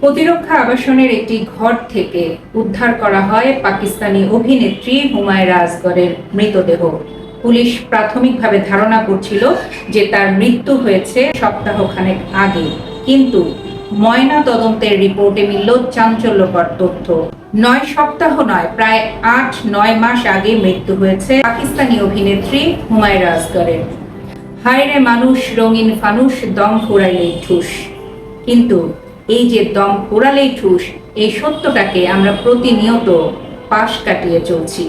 প্রতিরক্ষা আবাসনের একটি ঘর থেকে উদ্ধার করা হয় পাকিস্তানি অভিনেত্রী হুমায়রা আসগরের মৃতদেহ। পুলিশ প্রাথমিকভাবে ধারণা করছিল যে তার মৃত্যু হয়েছে সপ্তাহখানেক আগে। কিন্তু ময়না তদন্তের রিপোর্টে মিলল চাঞ্চল্যকর তথ্য। নয় সপ্তাহ নয়, প্রায় আট, নয় মাস আগে মৃত্যু হয়েছে পাকিস্তানি অভিনেত্রী হুমায়রা আসগরের হায়রে মানুষ, রঙিন ফানুষ দম ফুরাইলেই ঠুস। কিন্তু এই যে দম ফুরালেই ঠুস, এই সত্যটাকে আমরা প্রতিনিয়ত পাশ কাটিয়ে চলছি।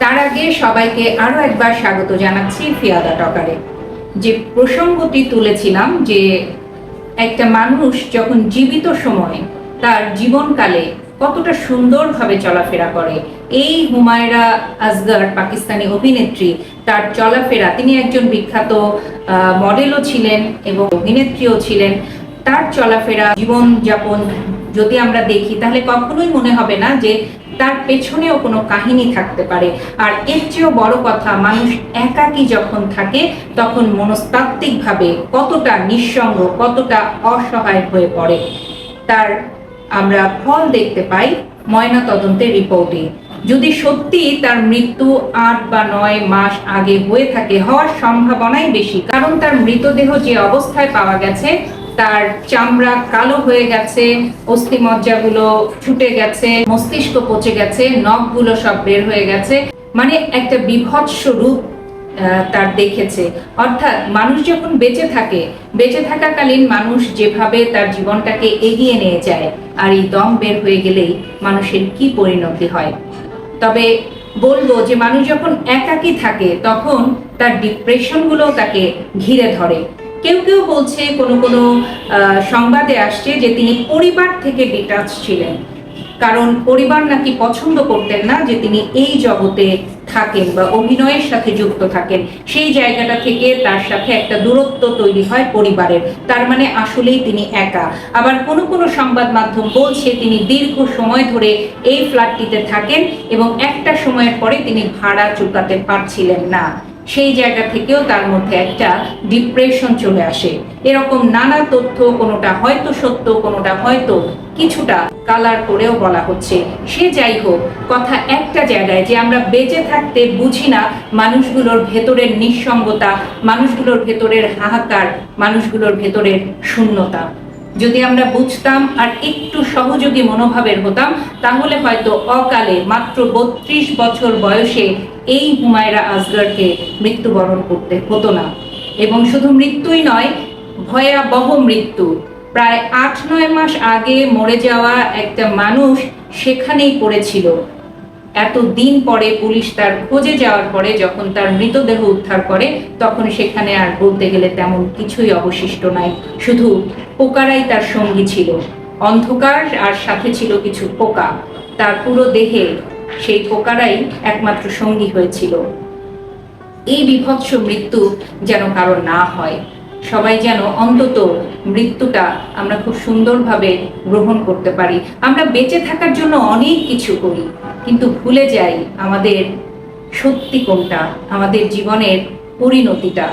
তার আগে সবাইকে আরও একবার স্বাগত জানাচ্ছি ফিয়াদা টকারে। যে প্রসঙ্গটি তুলেছিলাম যে একটা মানুষ যখন জীবিত সময় তার জীবনকালে কতটা সুন্দরভাবে চলাফেরা করে, এই হুমায়রা আসগর পাকিস্তানি অভিনেত্রী, তার চলাফেরা, তিনি একজন বিখ্যাত মডেলও ছিলেন এবং অভিনেত্রীও ছিলেন। তার চলাফেরা, জীবনযাপন যদি আমরা দেখি, তাহলে কখনোই মনে হবে না যে তার পেছনেও কোনো কাহিনী থাকতে পারে। আর এর চেয়েও বড় কথা, মানুষ একাকী যখন থাকে, তখন মনস্তাত্ত্বিকভাবে কতটা নিঃসঙ্গ, কতটা অসহায় হয়ে পড়ে। তার আমরা ফল দেখতে পাই ময়না তদন্তের রিপোর্টে। যদি সত্যি তার মৃত্যু আট বা নয় মাস আগে হয়ে থাকে, হওয়ার সম্ভাবনাই বেশি। কারণ তার মৃতদেহ যে অবস্থায় পাওয়া গেছে তার চামড়া কালো হয়ে গেছে, অস্থিমজ্জাগুলো ছুটে গেছে, মস্তিষ্ক পচে গেছে, নখগুলো সব বের হয়ে গেছে। মানে একটা বিভৎস রূপ তার দেখেছে। অর্থাৎ মানুষ যখন বেঁচে থাকে, বেঁচে থাকাকালীন মানুষ যেভাবে তার জীবনটাকে এগিয়ে নিয়ে যায়, আর এই দম বের হয়ে গেলেই মানুষের কি পরিণতি হয়? তবে বলব যে মানুষ যখন একাকী থাকে, তখন তার ডিপ্রেশনগুলো তাকে ঘিরে ধরে। কেউ কেউ বলছে, কোনো কোনো সংবাদে আসছে যে তিনি পরিবার থেকে ডিটাচ ছিলেন। কারণ পরিবার নাকি পছন্দ করতেন না যে তিনি এই জগতে থাকেন বা অভিনয়ের সাথে যুক্ত থাকেন। সেই জায়গাটা থেকে তার সাথে একটা দূরত্ব তৈরি হয় পরিবারের। তার মানে আসলেই তিনি একা। আবার কোনো কোনো সংবাদ মাধ্যম বলছে তিনি দীর্ঘ সময় ধরে এই ফ্ল্যাটটিতে থাকেন এবং একটা সময়ের পরে তিনি ভাড়া চুকাতে পারছিলেন না। সেই জায়গা থেকেও তার মধ্যে একটা ডিপ্রেশন চলে আসে। এরকম নানা তথ্য, কোনোটা হয়তো সত্য, কোনোটা হয়তো কিছুটা কালার করেও বলা হচ্ছে। সে যাই হোক, কথা একটা জায়গায় যে আমরা বেঁচে থাকতে বুঝি না মানুষগুলোর ভেতরের নিঃসঙ্গতা, মানুষগুলোর ভেতরের হাহাকার, মানুষগুলোর ভেতরের শূন্যতা। যদি আমরা বুঝতাম আর একটু সহযোগী মনোভাবের হতাম, তাহলে হয়তো অকালে মাত্র বত্রিশ বছর বয়সে এই হুমায়রা আসগরকে মৃত্যুবরণ করতে হতো না। এবং শুধু মৃত্যুই নয়, ভয়াবহ মৃত্যু। প্রায় আট নয় মাস আগে মরে যাওয়া একটা মানুষ সেখানেই পড়েছিল। এত দিন পরে পুলিশ তার খোঁজে যাওয়ার পরে যখন তার মৃতদেহ উদ্ধার করে, তখন সেখানে আর বলতে গেলে তেমন কিছুই অবশিষ্ট নাই। শুধু পোকারাই তার সঙ্গী ছিল। অন্ধকার আর সাথে ছিল কিছু পোকা। তার পুরো দেহে সেই পোকারাই একমাত্র সঙ্গী হয়েছিল। এই বিভৎস মৃত্যু যেন কারও না হয়। সবাই যেন অন্তত মৃত্যুটা আমরা খুব সুন্দরভাবে গ্রহণ করতে পারি। আমরা বেঁচে থাকার জন্য অনেক কিছু করি। কিন্তু ভুলে যাই আমাদের সত্যি কোনটা, আমাদের জীবনের পরিণতিটা।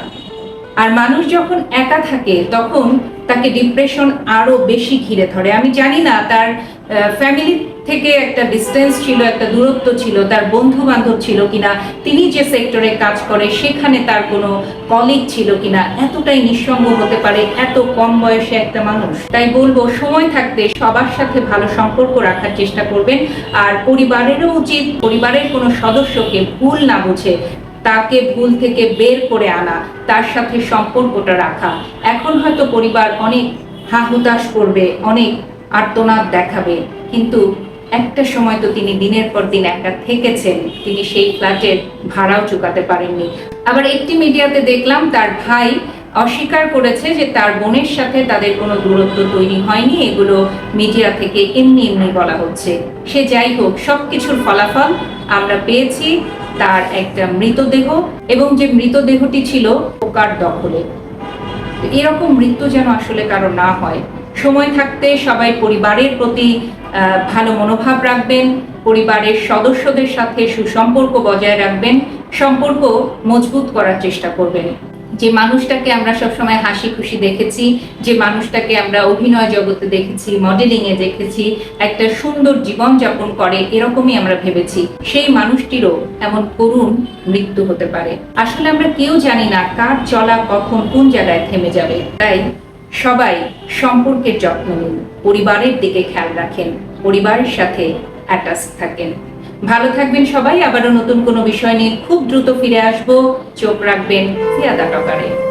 আর মানুষ যখন একা থাকে, তখন তাকে ডিপ্রেশন আরও বেশি ঘিরে ধরে। আমি জানি না, তার ফ্যামিলি থেকে একটা ডিস্টেন্স ছিল, একটা দূরত্ব ছিল, তার বন্ধু বান্ধব ছিল কিনা, তিনি যে সেক্টরে কাজ করে, সেখানে তার কোনো কলিগ ছিল কিনা, এতটাই নিঃসঙ্গ হতে পারে, এত কম বয়সে একটা মানুষ। তাই বলব, সময় থাকতে সবার সাথে ভালো সম্পর্ক রাখার চেষ্টা করবেন, আর পরিবারেরও উচিত, পরিবারের কোনো সদস্যকে ভুল না বুঝে তাকে ভুল থেকে বের করে আনা, তার সাথে সম্পর্কটা রাখা। এখন হয়তো পরিবার অনেক হাহুতাশ করবে, অনেক আর্তনাদ দেখাবে, কিন্তু একটা সময় তো তিনি দিনের পর দিন একটা থেকেছেন, তিনি সেই ফ্ল্যাটের ভাড়াও চুকাতে পারেননি। আবার একটি মিডিয়াতে দেখলাম তার ভাই অস্বীকার করেছে যে তার বোনের সাথে তাদের কোনো দূরত্ব তৈরি হয়নি। এগুলো মিডিয়া থেকে এমনি এমনি বলা হচ্ছে। সে যাই হোক, সবকিছুর ফলাফল আমরা পেয়েছি তার একটা মৃতদেহ এবং যে মৃতদেহটি ছিল পোকার দখলে। এরকম মৃত্যু যেন আসলে কারও না হয়। সময় থাকতে সবাই পরিবারের প্রতি ভালো মনোভাব রাখবেন, পরিবারের সদস্যদের সাথে সুসম্পর্ক বজায় রাখবেন, সম্পর্ক মজবুত করার চেষ্টা করবেন। যে মানুষটাকে আমরা সবসময় হাসি খুশি দেখেছি, যে মানুষটাকে আমরা অভিনয় জগতে দেখেছি মডেলিং এ দেখেছি, একটা সুন্দর জীবন যাপন করে, এরকমই আমরা ভেবেছি। সেই মানুষটিরও এমন করুণ মৃত্যু হতে পারে। আসলে আমরা কেউ জানি না কার চলা কখন কোন জায়গায় থেমে যাবে। তাই সবাই সম্পর্কের যত্ন নিন, পরিবারের দিকে খেয়াল রাখেন, পরিবারের সাথে অ্যাটাচ থাকেন। ভালো থাকবেন সবাই, আবারও নতুন কোনো বিষয় নিয়ে খুব দ্রুত ফিরে আসব। চোখ রাখবেন ফিয়াদা টকারে।